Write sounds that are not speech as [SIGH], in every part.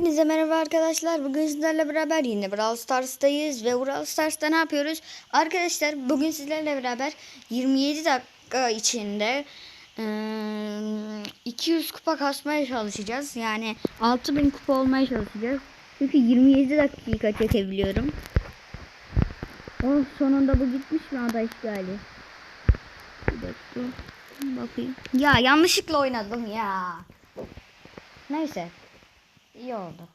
Hepinize merhaba arkadaşlar. Bugün sizlerle beraber yine Brawl Stars'tayız ve Brawl Stars'ta ne yapıyoruz? Arkadaşlar bugün sizlerle beraber 27 dakika içinde eee, 200 kupa kasmaya çalışacağız. Yani 6000 kupa olmaya çalışacağız. Çünkü 27 dakika çekebiliyorum. Oh sonunda bu gitmiş mi ada işgali? Bir dakika. Bakayım. Ya yanlışlıkla oynadım ya. Neyse. İyi oldu.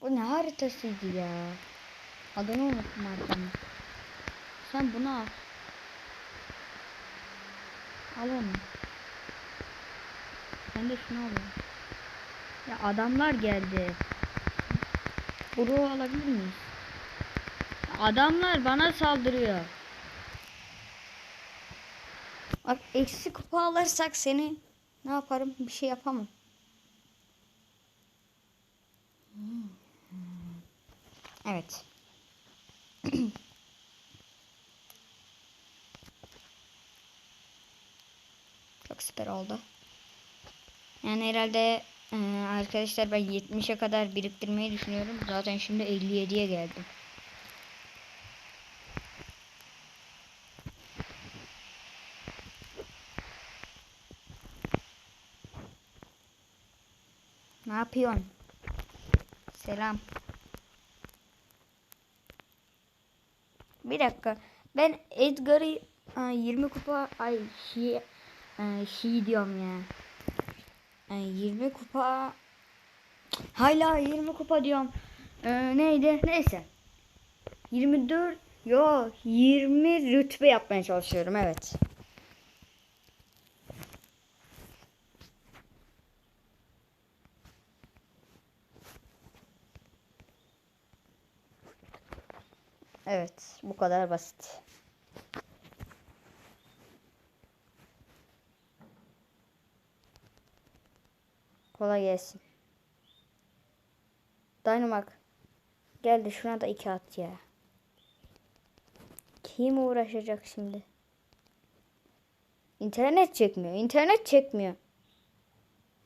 Bu ne haritasıydı ya? Adını unuttum haritanın. Sen bunu al. Al onu. Sen de şunu al. Ya adamlar geldi. Bunu alabilir miyiz? Adamlar bana saldırıyor. Bak eksi kupa alırsak seni ne yaparım? Bir şey yapamam. Evet. [CLEARS THROAT] Çok süper oldu. Yani herhalde e, arkadaşlar ben 70'e kadar biriktirmeyi düşünüyorum. Zaten şimdi 57'ye geldim. Ne yapıyorsun? Selam. Bir dakika. Ben Edgar'ı e, 20 kupa ay şey e, şey diyorum ya. E, 20 kupa hala 20 kupa diyorum. E, neydi? Neyse. 24 yo 20 rütbe yapmaya çalışıyorum evet. Evet, bu kadar basit. Kolay gelsin. Dynamite. Gel de şuna da iki at ya. Kim uğraşacak şimdi? İnternet çekmiyor. İnternet çekmiyor.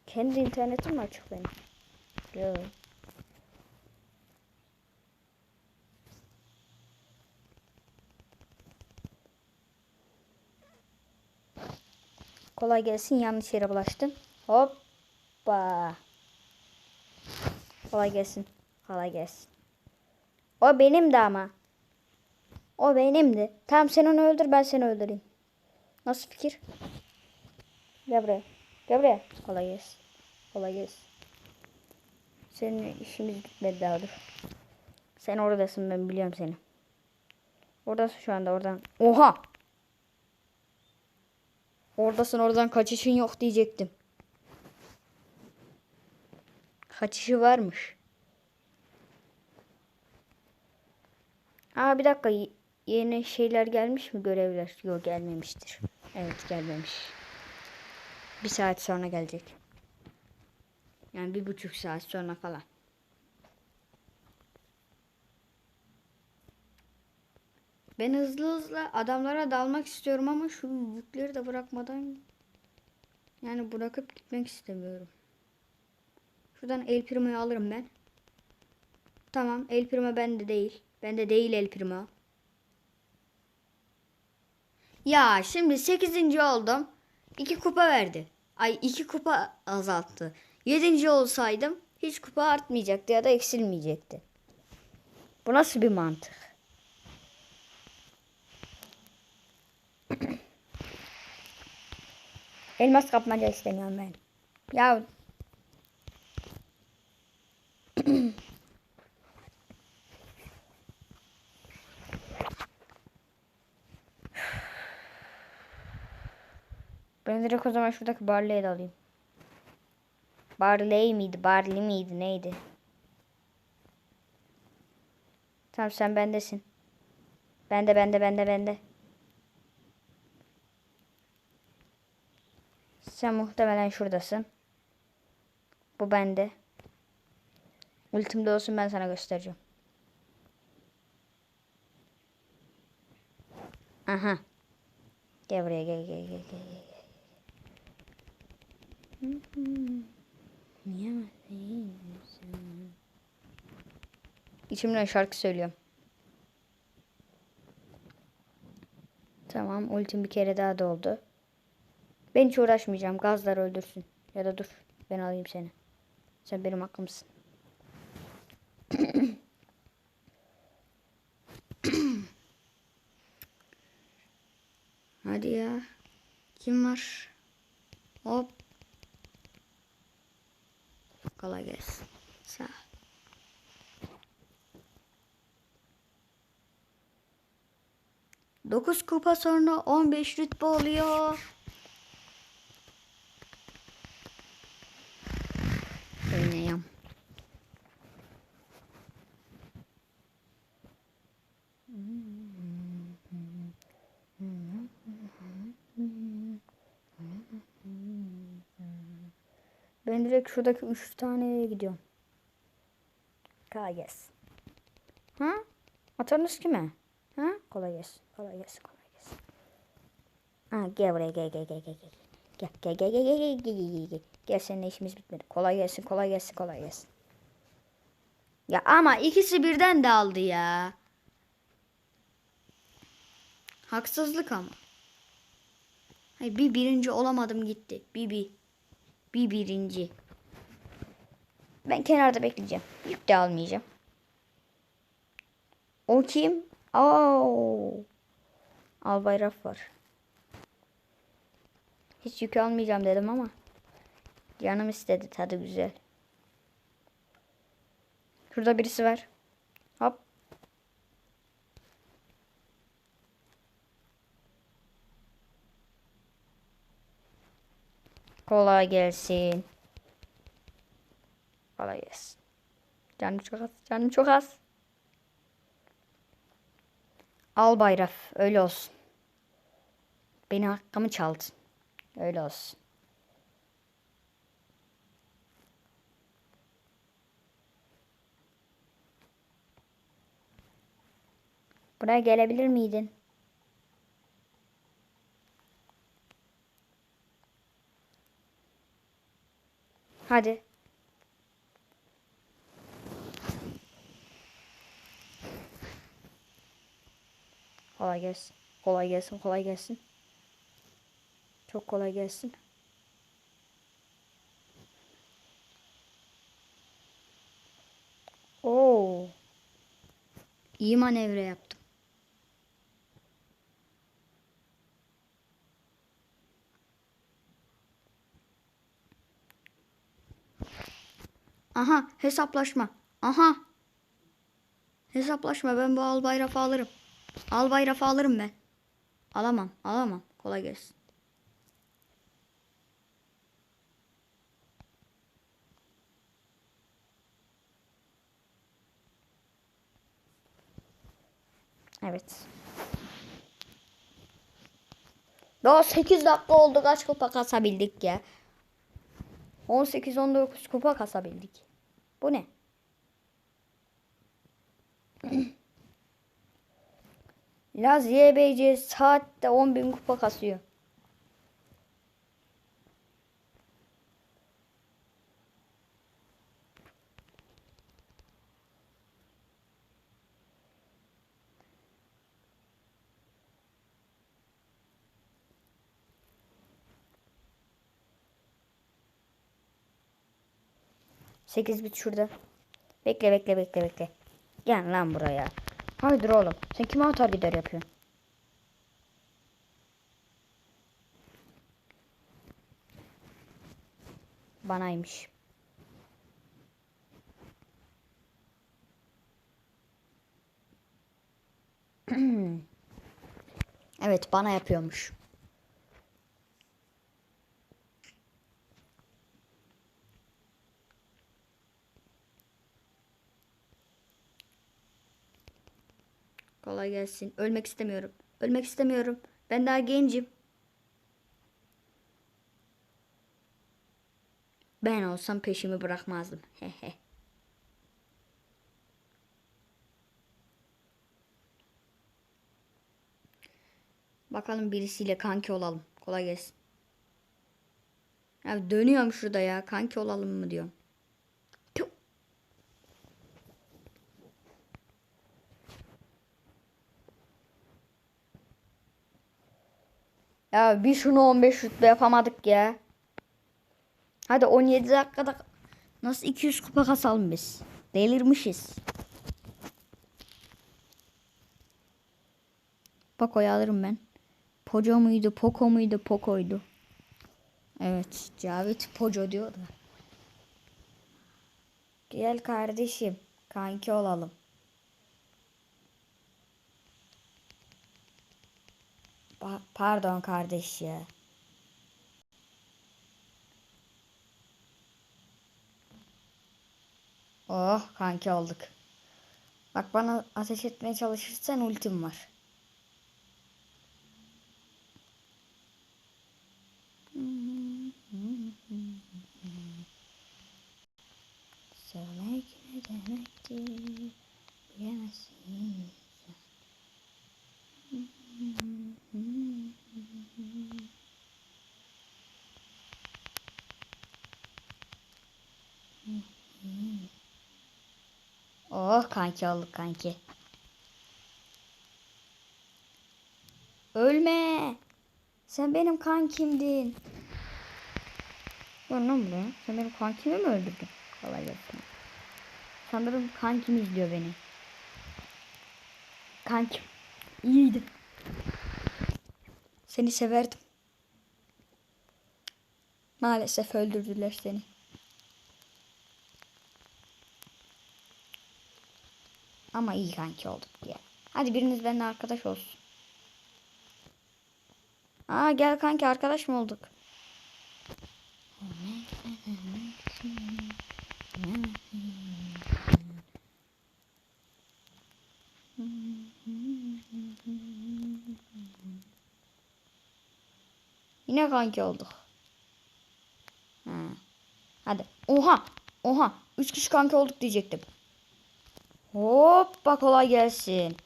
Kendi internetim mi açık benim? Yok. Kolay gelsin. Yanlış yere bulaştım. Hoppa. Kolay gelsin. Kolay gelsin. O benimdi ama. O benimdi. Tamam sen onu öldür ben seni öldüreyim. Nasıl fikir? Gel buraya. Gel buraya. Kolay gelsin. Kolay gelsin. Senin işimiz bitmedi daha dur. Sen oradasın ben biliyorum seni. Oradasın şu anda oradan. Oha! Oradasın oradan kaçışın yok diyecektim. Kaçışı varmış. Aa bir dakika yeni şeyler gelmiş mi görevler? Yok gelmemiştir. Evet gelmemiş. Bir saat sonra gelecek. Yani bir buçuk saat sonra falan. Ben hızlı hızlı adamlara dalmak istiyorum ama şu yükleri de bırakmadan yani bırakıp gitmek istemiyorum. Şuradan El Primo'yu alırım ben. Tamam El Primo bende değil. Bende değil El Primo. Ya şimdi 8. oldum. 2 kupa verdi. Ay 2 kupa azalttı. 7. olsaydım hiç kupa artmayacaktı ya da eksilmeyecekti. Bu nasıl bir mantık? Elmas kapmaca istemiyorum ben. Ya [CLEARS THROAT] Ben direkt o zaman şuradaki Barley'i de alayım. Barley miydi? Barley miydi? Neydi? Tamam sen bendesin. Bende bende bende bende. Sen muhtemelen şuradasın. Bu bende. Ultimde olsun ben sana göstereceğim. Aha. Gel buraya gel gel gel gel. gel. Niye? İçimden şarkı söylüyorum. Tamam ultim bir kere daha doldu. Ben hiç uğraşmayacağım. Gazlar öldürsün. Ya da dur. Ben alayım seni. Sen benim aklımsın. Hadi ya. Kim var? Hop. Kolay gelsin. Sağ ol. Dokuz kupa sonra 15 rütbe oluyor. Oynayam. Ben direkt şuradaki üç taneye gidiyorum. Kolay gelsin. Ha? Atarınız kime? Ha? Kolay gelsin. Kolay gelsin. Kolay gelsin. Ha, gel buraya gel gel gel gel gel. Gel gel gel gel gel gel gel gel gel. Gel seninle işimiz bitmedi. Kolay gelsin. Kolay gelsin. Kolay gelsin. Ya ama ikisi birden de aldı ya. Haksızlık ama. Hayır bir birinci olamadım gitti. Bir bir. Bir birinci. Ben kenarda bekleyeceğim. Yük de almayacağım. O kim? Oo. Albayraf var. Hiç yük almayacağım dedim ama. Canım istedi. Tadı güzel. Şurada birisi var. Hop. Kolay gelsin. Kolay gelsin. Canım çok az. Canım çok az. Al bayraf. Öyle olsun. Benim hakkımı çaldın. Öyle olsun. Buraya gelebilir miydin? Hadi. Kolay gelsin. Kolay gelsin. Kolay gelsin. Çok kolay gelsin. Oo. İyi manevra yaptım. Aha hesaplaşma. Aha. Hesaplaşma ben bu al bayrağı alırım. Al bayrağı alırım ben. Alamam alamam. Kolay gelsin. Evet. Daha 8 dakika oldu kaç kupa kasabildik ya. 18-19 kupa kasabildik. Bu ne? [CLEARS THROAT] Laz YBC saatte 10.000 kupa kasıyor. Sekiz bit şurada. Bekle bekle bekle bekle. Gel lan buraya. Haydi oğlum. Sen kime atar gider yapıyorsun? Banaymış. [CLEARS THROAT] evet bana yapıyormuş. Kolay gelsin. Ölmek istemiyorum. Ölmek istemiyorum. Ben daha gencim. Ben olsam peşimi bırakmazdım. Hehe. Bakalım birisiyle kanki olalım. Kolay gelsin. Ya dönüyorum şurada ya. Kanki olalım mı diyorum. Ya bir şunu 15 şutla yapamadık ya. Hadi 17 dakikada nasıl 200 kupa kasalım biz? Delirmişiz. Poco'yu alırım ben. Poco muydu, Poco muydu, Poco'ydu. Evet, Cavit Poco diyor da. Gel kardeşim, kanki olalım. Pa- pardon kardeş ya. Oh kanki olduk. Bak bana ateş etmeye çalışırsan ultim var. Sevmek ne demektir bilemezsin. Oh kanki olduk kanki. Ölme. Sen benim kankimdin. Ya ne oluyor? Sen benim kankimi mi öldürdün? Kolay gelsin. Sanırım kankim izliyor beni. Kankim. İyiydi. Seni severdim. Maalesef öldürdüler seni. Ama iyi kanki olduk diye. Hadi biriniz benimle arkadaş olsun. Aa gel kanki arkadaş mı olduk? Yine kanki olduk. Ha. Hadi. Oha. Oha. Üç kişi kanki olduk diyecektim. Hoppa kolay gelsin.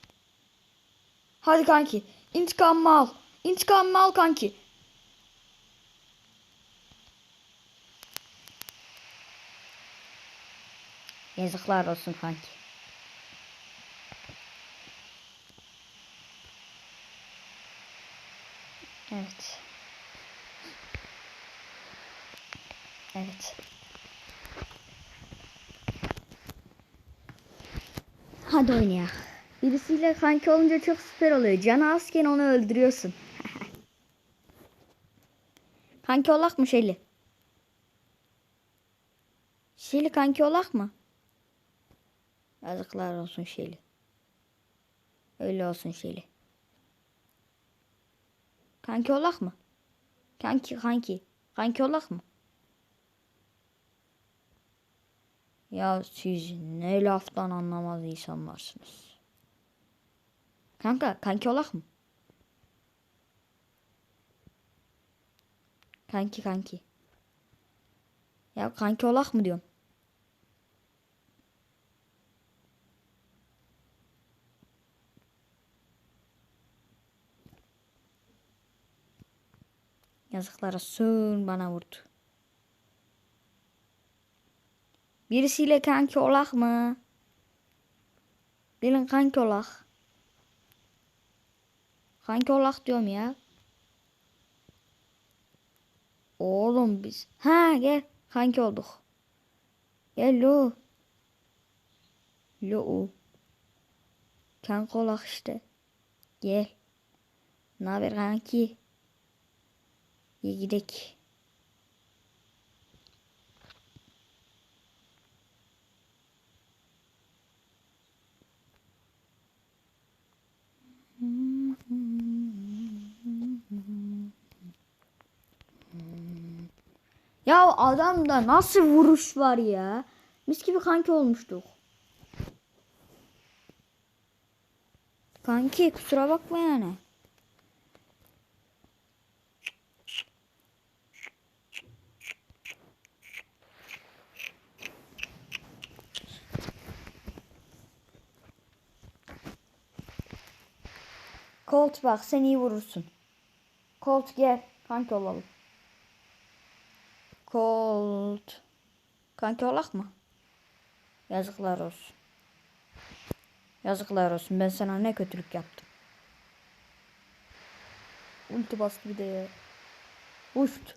Hadi kanki. İntikam al. İntikam al kanki. Yazıklar olsun kanki. Evet. Hadi oynayalım. Birisiyle kanki olunca çok süper oluyor. Canı azken onu öldürüyorsun. [LAUGHS] kanki olak mı Şeli? Şeli kanki olak mı? Yazıklar olsun Şeli. Öyle olsun Şeli. Kanki olak mı? Kanki kanki. Kanki olak mı? Ya siz ne laftan anlamaz insanlarsınız. Kanka kanki olak mı? Kanki kanki. Ya kanki olak mı diyorum. Yazıklar olsun bana vurdu. Birisiyle kanki olak mı? Gelin kanki olak. Kanki olak diyorum ya. Oğlum biz. Ha gel. Kanki olduk. Gel lo. Lo. Kanki olak işte. Gel. Ne haber kanki? İyi gidek. Ya adamda nasıl vuruş var ya? Mis gibi kanki olmuştuk. Kanki kusura bakma yani. Colt bak sen iyi vurursun. Colt gel kanki olalım. Kanki olak mı? Yazıklar olsun. Yazıklar olsun. Ben sana ne kötülük yaptım. Ulti bastı bir de ya. Uçt.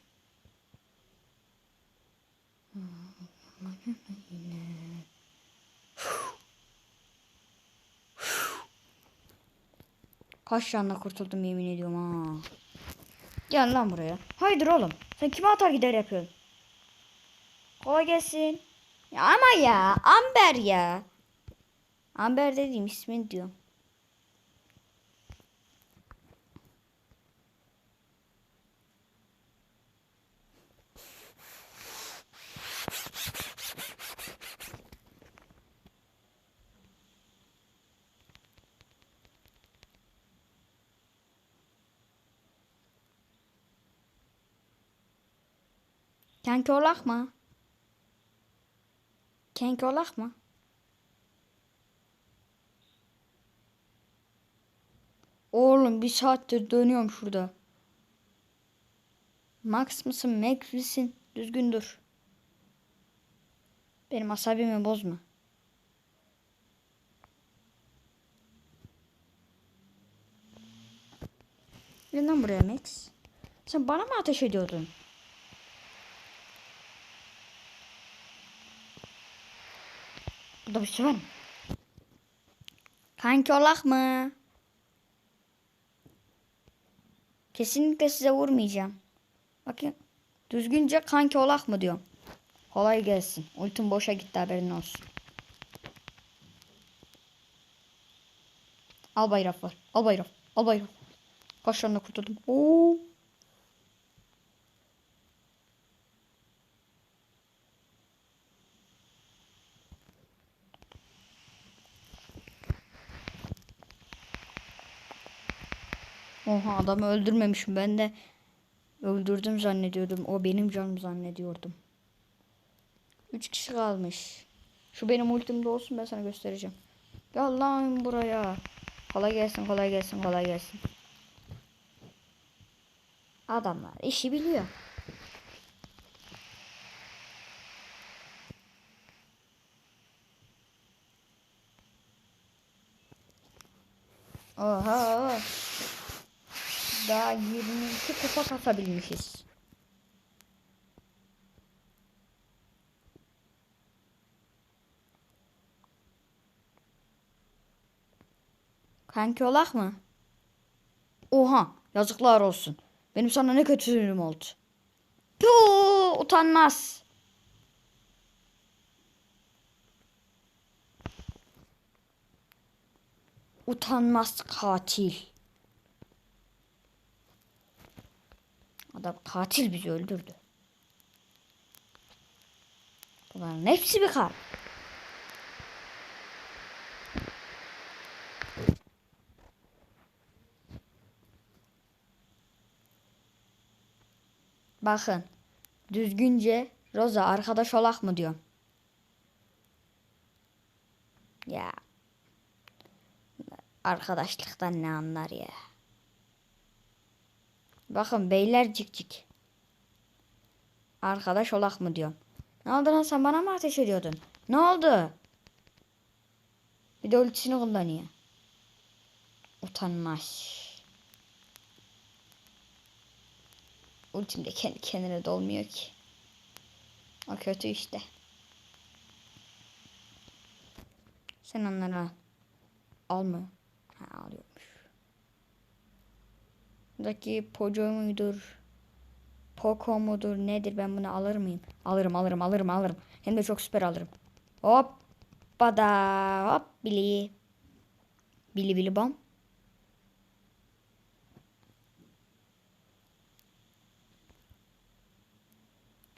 Kaç canla kurtuldum yemin ediyorum ha. Gel lan buraya. Haydır oğlum. Sen kime atar gider yapıyorsun? Kolay gelsin. Ya ama ya. Amber ya. Amber dediğim ismini diyorum. Kanki olak mı? Kanki? Oğlum bir saattir dönüyorum şurada. Max mısın Max misin? Düzgün dur. Benim asabimi bozma. Gel lan buraya Max. Sen bana mı ateş ediyordun? Burada bir şey var mı? Kanki olak mı? Kesinlikle size vurmayacağım. Bakın. Düzgünce kanki olak mı diyorum. Kolay gelsin. Ultim boşa gitti haberin olsun. Al bayrak var. Al bayrak. Al bayrak. Tane kurtuldum. Oo. Oha adamı öldürmemişim. Ben de öldürdüm zannediyordum. O benim canım zannediyordum. Üç kişi kalmış. Şu benim ultimde olsun ben sana göstereceğim. Gel lan buraya. Kolay gelsin kolay gelsin kolay gelsin. Adamlar işi biliyor. Oha. Daha 22 kupa kasabilmişiz. Kanki olak mı? Oha yazıklar olsun. Benim sana ne kötülüğüm oldu. Puh, utanmaz. Utanmaz katil. Adam katil bizi öldürdü. Bunların hepsi bir kar. Bakın. Düzgünce Roza arkadaş olak mı diyorum. Ya. Arkadaşlıktan ne anlar ya. Bakın beyler cik cik. Arkadaş olak mı diyorum. Ne oldu lan sen bana mı ateş ediyordun? Ne oldu? Bir de ultisini kullanıyor. Utanmaz. Ultim de kendi kendine dolmuyor ki. O kötü işte. Sen onları al. Al? Ha alıyormuş. Buradaki Poco muydur? Poco mudur nedir ben bunu alır mıyım? Alırım alırım alırım alırım. Hem de çok süper alırım. Hop. Bada hop bili. Bili bili bom.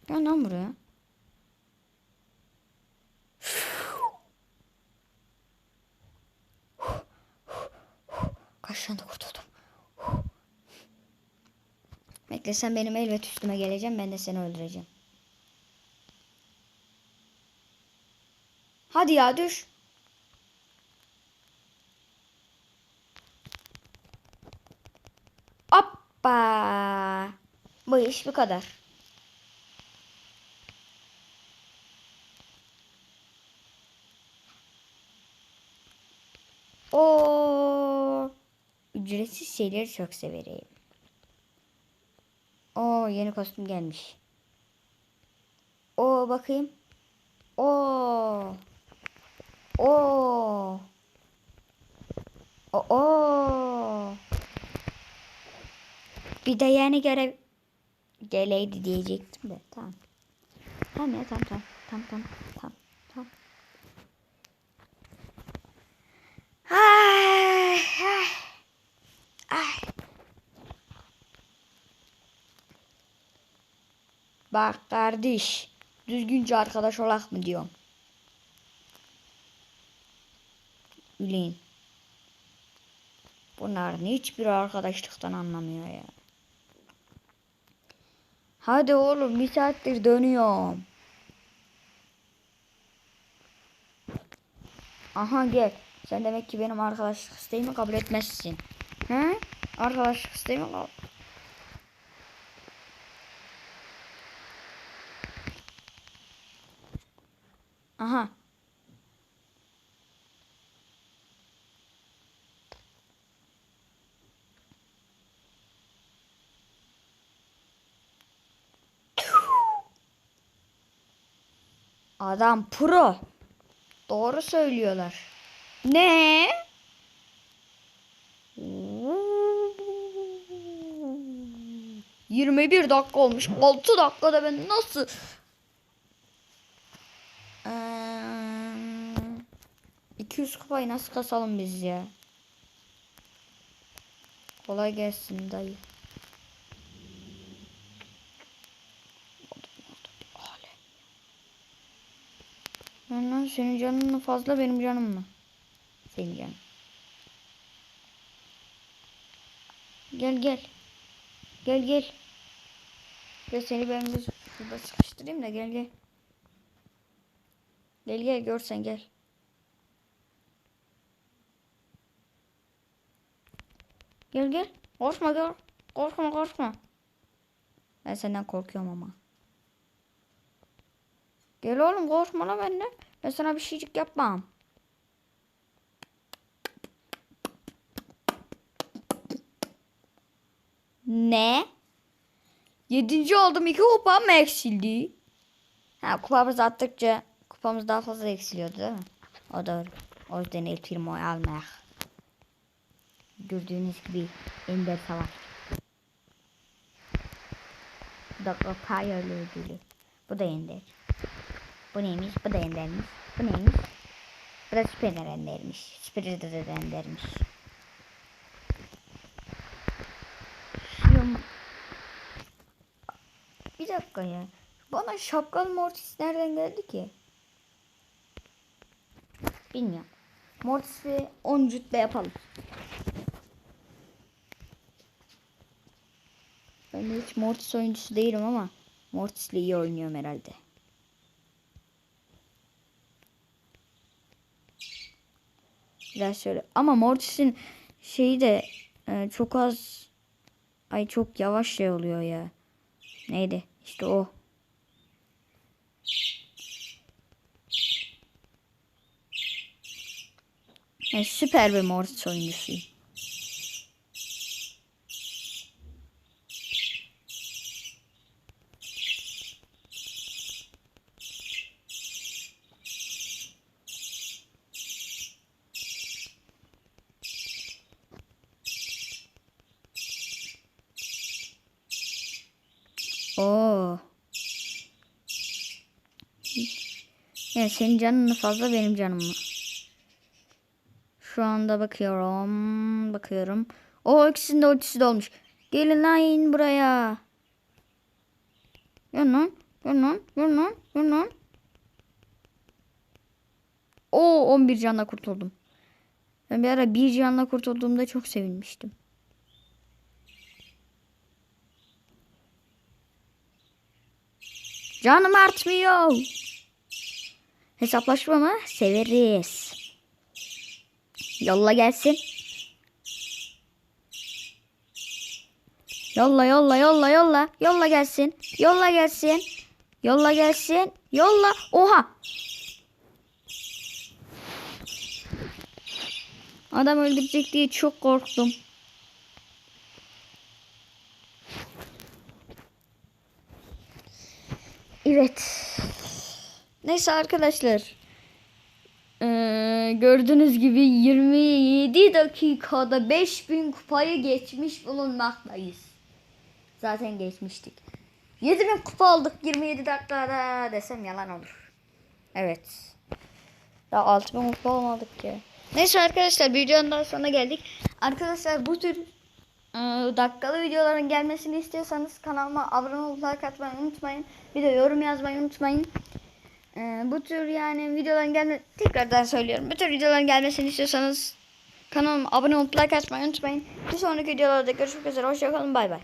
Gel lan buraya. Bekle sen benim elbet üstüme geleceğim. Ben de seni öldüreceğim. Hadi ya düş. Hoppa. Bu iş bu kadar. O ücretsiz şeyleri çok severim. O yeni kostüm gelmiş. O bakayım. O. O. O. O. Bir de yeni görev geleydi diyecektim de tamam. Tamam ya tamam tamam tamam tamam tamam tamam. Ay, ay, ay. Bak kardeş, düzgünce arkadaş olak mı diyorum. Üleyin. Bunların hiçbir arkadaşlıktan anlamıyor ya. Hadi oğlum bir saattir dönüyorum. Aha gel. Sen demek ki benim arkadaşlık isteğimi kabul etmezsin. He? Arkadaşlık isteğimi kabul... Aha. Adam pro. Doğru söylüyorlar. Ne? Yirmi bir dakika olmuş. Altı dakikada ben nasıl... Eee, 200 kupayı nasıl kasalım biz ya? Kolay gelsin dayı. Lan lan senin canın mı fazla benim canım mı? Senin canın. Gel gel. Gel gel. Gel seni ben bir şurada sıkıştırayım da gel gel. Gel gel görsen gel. Gel gel. Korkma gel. Korkma korkma. Ben senden korkuyorum ama. Gel oğlum korkma lan benden. Ben sana bir şeycik yapmam. Ne? Yedinci oldum. iki kupam eksildi? Ha kupamız attıkça kupamız daha fazla eksiliyordu değil mi? O doğru. O yüzden el firmayı almak. Gördüğünüz gibi Ender Savaş. Bu da Fire ödülü. Bu da Ender. Bu neymiş? Bu da Ender'miş. Bu neymiş? Bu da Süper Ender'miş. Süper Ender'miş. Bir dakika ya. Bana şapkalı Mortis nereden geldi ki? Bilmiyorum. Mortis'i 10 cütle yapalım. Ben hiç Mortis oyuncusu değilim ama Mortis'le iyi oynuyorum herhalde. Biraz şöyle. Ama Mortis'in şeyi de e, çok az ay çok yavaş şey oluyor ya. Neydi? İşte o. Yani süper bir Mortis oyuncusuyum. Oo. Yani senin canın fazla benim canım mı? Şu anda bakıyorum. Bakıyorum. O ikisinin de ultisi de olmuş. Gelin lan buraya. Gel lan. Gel lan. O 11 canla kurtuldum. Ben bir ara bir canla kurtulduğumda çok sevinmiştim. Canım artmıyor. Hesaplaşma mı? Severiz. Yolla gelsin. Yolla yolla yolla yolla. Yolla gelsin. Yolla gelsin. Yolla gelsin. Yolla. Oha. Adam öldürecek diye çok korktum. Evet. Neyse arkadaşlar. Ee, gördüğünüz gibi 27 dakikada 5000 kupayı geçmiş bulunmaktayız. Zaten geçmiştik. 7000 kupa aldık 27 dakikada desem yalan olur. Evet. Daha 6000 kupa olmadık ki. Neyse arkadaşlar videonun daha sonuna geldik. Arkadaşlar bu tür e, dakikalı videoların gelmesini istiyorsanız kanalıma abone olup like unutmayın. Bir de yorum yazmayı unutmayın. E, bu tür yani videoların gelme tekrardan söylüyorum. Bu tür videoların gelmesini istiyorsanız kanalıma abone olup like atmayı unutmayın. Bir sonraki videolarda görüşmek üzere. Hoşçakalın. Bay bay.